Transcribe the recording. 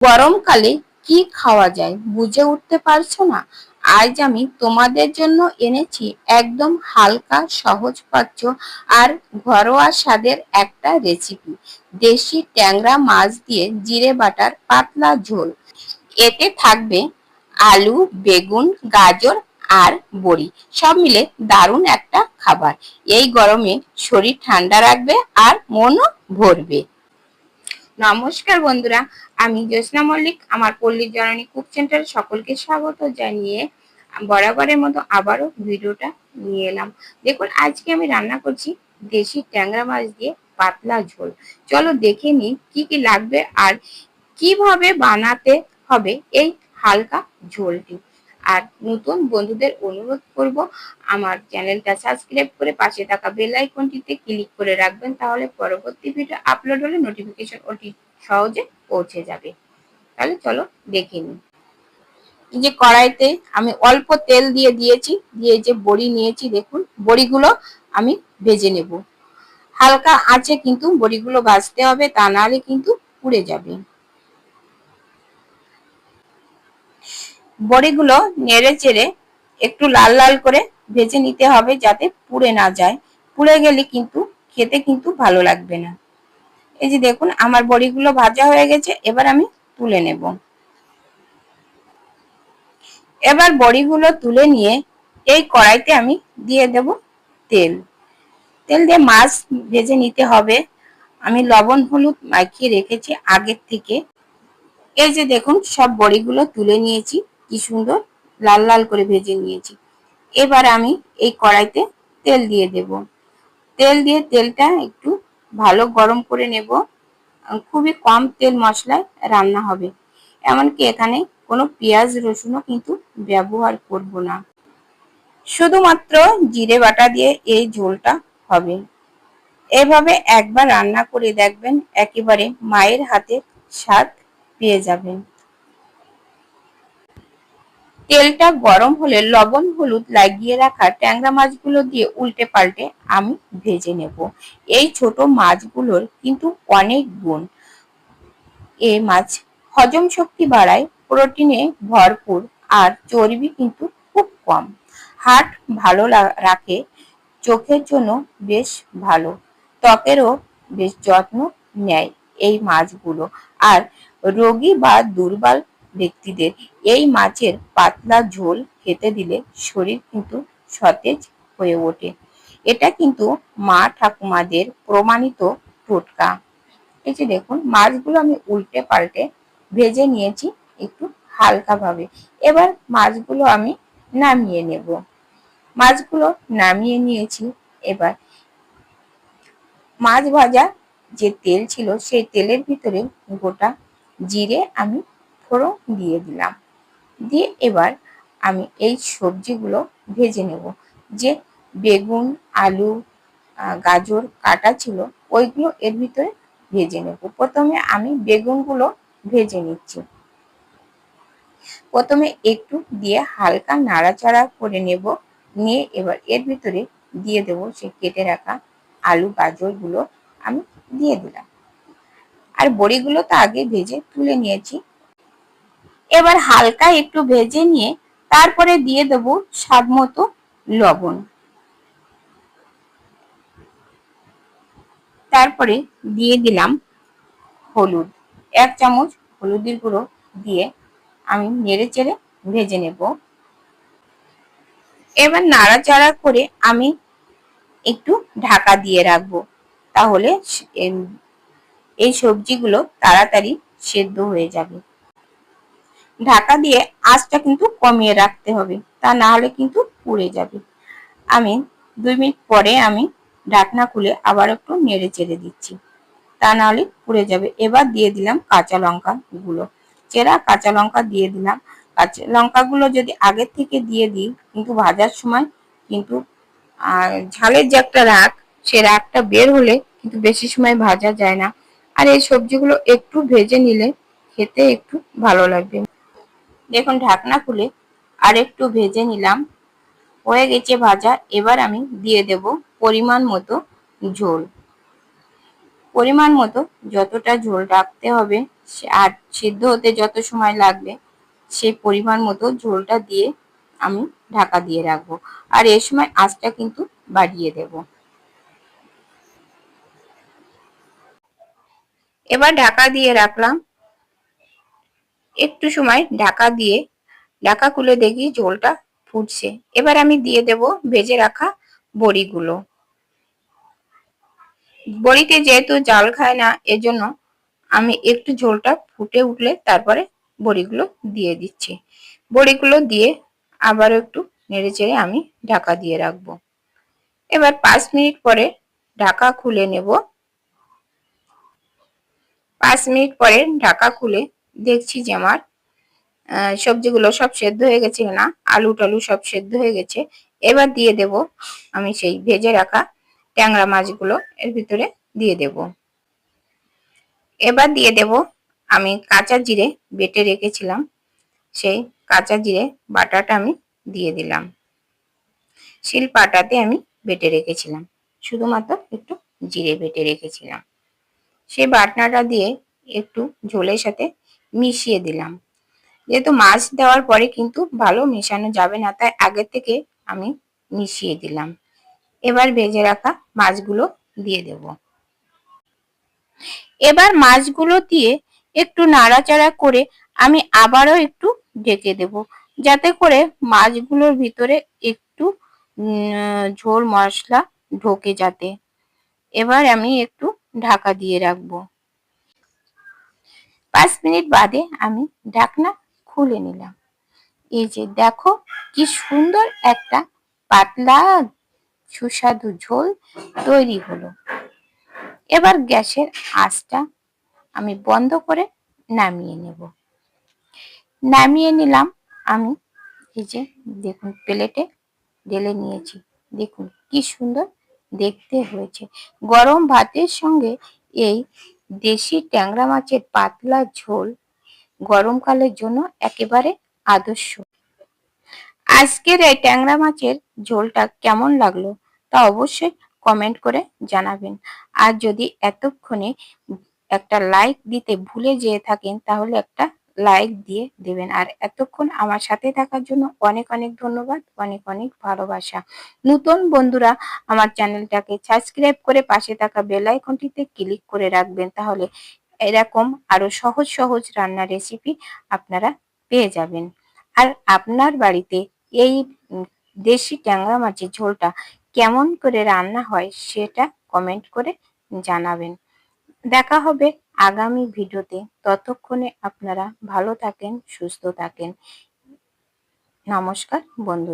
গরমকালে কি খাওয়া যায় বুঝে উঠতে পারছ না? আজ আমি তোমাদের জন্য এনেছি একদম হালকা সহজপাচ্য আর ঘরোয়া স্বাদের একটা রেসিপি দেশি ট্যাংরা মাছ দিয়ে জিরে বাটার পাতলা ঝোল। এতে থাকবে আলু, বেগুন, গাজর আর বড়ি, সব মিলে দারুণ একটা খাবার। এই গরমে শরীর ঠান্ডা রাখবে আর মনও ভরবে। নমস্কার বন্ধুরা, আমি জ্যোৎস্না মল্লিক, আমার পল্লীর জননী কুক সেন্টারে সকলকে স্বাগত জানিয়ে বরাবরের মতো আবারও ভিডিওটা নিয়ে এলাম। দেখুন, আজকে আমি রান্না করছি দেশি ট্যাংরা মাছ দিয়ে পাতলা ঝোল। চলো দেখে নিই কি কি লাগবে আর কীভাবে বানাতে হবে এই হালকা ঝোলটি। আর নতুন বন্ধুদের অনুরোধ করব, আমার চ্যানেলটা সাবস্ক্রাইব করে পাশে থাকা বেল আইকনটিতে ক্লিক করে রাখবেন, তাহলে পরবর্তী ভিডিও আপলোড হলে নোটিফিকেশন ওটি সহজে পৌঁছে যাবে। তাহলে চলো দেখে নিই। এই যে কড়াইতে আমি অল্প তেল দিয়ে দিয়েছি, দিয়ে যে বড়ি নিয়েছি, দেখুন, বড়িগুলো আমি ভেজে নেব। হালকা আছে কিন্তু বড়িগুলো ভাজতে হবে, তা নাহলে কিন্তু পুড়ে যাবে। বড়িগুলো নেড়ে চেড়ে একটু লাল লাল করে ভেজে নিতে হবে যাতে পুড়ে না যায়। পুড়ে গেলে কিন্তু খেতে কিন্তু ভালো লাগবে না। এই যে দেখুন, আমার বড়িগুলো ভাজা হয়ে গেছে, এবার আমি তুলে নেব। এবার বড়িগুলো তুলে নিয়ে এই কড়াইতে আমি দিয়ে দেব তেল। তেল দিয়ে মাছ ভেজে নিতে হবে। আমি লবণ, হলুদ মাখিয়ে রেখেছি আগের থেকে। এই যে দেখুন, সব বড়িগুলো তুলে নিয়েছি। কি সুন্দর, লাল লাল করে ভেজে নিয়েছি। এবার আমি এই কড়াইতে তেল দিয়ে দেব। তেল দিয়ে তেলটা একটু ভালো গরম করে নেব। খুবই কম তেল মশলায় রান্না হবে। এমনকি এখানে কোনো পেঁয়াজ রসুনও কিন্তু ব্যবহার করব না। শুধুমাত্র জিরে বাটা দিয়ে এই ঝোলটা হবে। এভাবে একবার রান্না করে দেখবেন, একেবারে মায়ের হাতে স্বাদ পেয়ে যাবেন। তেলটা গরম হলে লবণ, হলুদ লাগিয়ে রাখা ট্যাংরা মাছগুলো দিয়ে উল্টে পাল্টে আমি ভেজে নেব। এই ছোট মাছগুলোর কিন্তু অনেক গুণ। এ মাছ হজম শক্তি বাড়ায়, প্রোটিনে ভরপুর আর চর্বি কিন্তু খুব কম। হার্ট ভালো রাখে, চোখের জন্য বেশ ভালো, ত্বকেরও বেশ যত্ন নেয় এই মাছগুলো। আর রোগী বা দুর্বল ব্যক্তিদের এই মাছের পাতলা ঝোল খেতে দিলে শরীর কিন্তু সতেজ হয়ে ওঠে। এটা কিন্তু মা ঠাকুমাদের প্রমাণিত টোটকা। এই যে দেখুন, মাছগুলো আমি উল্টে পাল্টে ভেজে নিয়েছি একটু হালকাভাবে। এবার মাছগুলো আমি নামিয়ে নেব। মাছগুলো নামিয়ে নিয়েছি এবার। মাছ ভাজা যে তেল ছিল, সেই তেলের ভিতরে গোটা জিরে আমি ফোড়ন দিয়ে দিলাম। দিয়ে এবার আমি এই সবজিগুলো ভেজে নেব। যে বেগুন, আলু গাজর কাটা ছিল, ওইগুলো এর ভিতরে ভেজে নেব। প্রথমে আমি বেগুনগুলো ভেজে নিচ্ছি। প্রথমে একটু দিয়ে হালকা নাড়াচাড়া করে নেব। নিয়ে এবার এর ভিতরে দিয়ে দেব সে কেটে রাখা আলু, গাজরগুলো আমি দিয়ে দিলাম। আর বড়িগুলো তো আগে ভেজে তুলে নিয়েছি। এবার হালকা একটু ভেজে নিয়ে তারপরে দিয়ে দেব স্বাদ মতো লবণ। তারপরে দিয়ে দিলাম হলুদ। এক চামচ হলুদের গুঁড়ো দিয়ে আমি নেড়ে চেড়ে ভেজে নেব। এবার নাড়াচাড়া করে আমি একটু ঢাকা দিয়ে রাখব। তাহলে এই সবজিগুলো তাড়াতাড়ি সেদ্ধ হয়ে যাবে। ঢাকা দিয়ে আঁচটা কিন্তু কমিয়ে রাখতে হবে। তা না হলে কিন্তু পুড়ে যাবে। আমি দুই মিনিট পরে আমি ঢাকনা খুলে আবার একটু নেড়ে চেড়ে দিচ্ছি। তা না হলে পুড়ে যাবে। এবার দিয়ে দিলাম কাঁচা লঙ্কা গুলো চেরা কাঁচা লঙ্কা দিয়ে দিলাম। কাঁচা লঙ্কাগুলো যদি আগের থেকে দিয়ে দিই, কিন্তু ভাজার সময় কিন্তু ঝালের যে একটা রাগ, সে রাগটা বের হলে কিন্তু বেশি সময় ভাজা যায় না। আর এই সবজিগুলো একটু ভেজে নিলে খেতে একটু ভালো লাগবে। দেখুন ঢাকনা খুলে আর একটু ভেজে নিলাম। হয়ে গেছে ভাজা, এবার আমি দিয়ে দেব পরিমাণ মতো ঝোল। পরিমাণ মতো যতটা ঝোল রাখতে হবে আর সিদ্ধ হতে যত সময় লাগবে, সেই পরিমাণ মতো ঝোলটা দিয়ে আমি ঢাকা দিয়ে রাখব। আর এ সময় আঁচটা কিন্তু বাড়িয়ে দেব। এবার ঢাকা দিয়ে রাখলাম। একটু সময় ঢাকা দিয়ে, ঢাকা খুলে দেখি ঝোলটা ফুটছে। এবার আমি দিয়ে দেব ভেজে রাখা বড়িগুলো। বড়িতে যেহেতু জাল খায় না, এজন্য আমি একটু ঝোলটা ফুটে উঠলে তারপরে বড়িগুলো দিয়ে দিচ্ছি। বড়িগুলো দিয়ে আবারও একটু নেড়ে চেড়ে আমি ঢাকা দিয়ে রাখব। এবার পাঁচ মিনিট পরে ঢাকা খুলে নেব। পাঁচ মিনিট পরে ঢাকা খুলে দেখছি যে আমার সবজিগুলো সব সেদ্ধ হয়ে গেছে না আলু টালু সব সেদ্ধ হয়ে গেছে। এবার দিয়ে দেব আমি সেই ভেজে রাখা ট্যাংরা মাছগুলো, এর ভিতরে দিয়ে দেব। এবার দিয়ে দেব আমি কাঁচা জিরে বেটে রেখেছিলাম, সেই কাঁচা জিরে বাটাটা আমি দিয়ে দিলাম। শিল পাটাতে আমি বেটে রেখেছিলাম, শুধুমাত্র একটু জিরে বেটে রেখেছিলাম। সেই বাটনাটা দিয়ে একটু ঝোলের সাথে মিশিয়ে দিলাম। যেহেতু মাছ দেওয়ার পরে কিন্তু ভালো মেশানো যাবে না, তাই আগে থেকে আমি মিশিয়ে দিলাম। এবার ভেজে রাখা মাছগুলো দিয়ে দেব। এবার মাছগুলো দিয়ে একটু নাড়াচাড়া করে আমি আবারও একটু ঢেকে দেব, যাতে করে মাছগুলোর ভিতরে একটু ঝোল মশলা ঢোকে যাতে। এবার আমি একটু ঢাকা দিয়ে রাখব। পাঁচ মিনিট বাদে আমি ঢাকনা খুলে নিলাম। এই যে দেখো কি সুন্দর একটা পাতলা সুস্বাদু ঝোল তৈরি হলো। এবার গ্যাসের আঁচটা আমি বন্ধ করে নামিয়ে নেব। নামিয়ে নিলাম আমি এই যে দেখুন প্লেটে ঢেলে নিয়েছি। দেখুন কি সুন্দর দেখতে হয়েছে। গরম ভাতের সঙ্গে এই দেশি ট্যাংরা মাছের পাতলা ঝোল গরমকালের জন্য একেবারে আদর্শ। আজকের এই ট্যাংরা মাছের ঝোলটা কেমন লাগল তা অবশ্যই কমেন্ট করে জানাবেন। আর যদি এতক্ষণে একটা লাইক দিতে ভুলে যেয়ে থাকেন তাহলে একটা লাইক দিয়ে দেবেন। আর এতক্ষণ আমার সাথে থাকার জন্য অনেক অনেক ধন্যবাদ, অনেক অনেক ভালোবাসা। নতুন বন্ধুরা, আমার চ্যানেলটাকে সাবস্ক্রাইব করে পাশে থাকা বেল আইকনটিতে ক্লিক করে রাখবেন। তাহলে এরকম আরও সহজ সহজ রান্নার রেসিপি আপনারা পেয়ে যাবেন। আর আপনার বাড়িতে এই দেশি ট্যাংরা মাছের ঝোলটা কেমন করে রান্না হয় সেটা কমেন্ট করে জানাবেন। দেখা হবে আগামী ভিডিওতে ততক্ষণে আপনারা ভালো থাকেন সুস্থ থাকেন। নমস্কার বন্ধু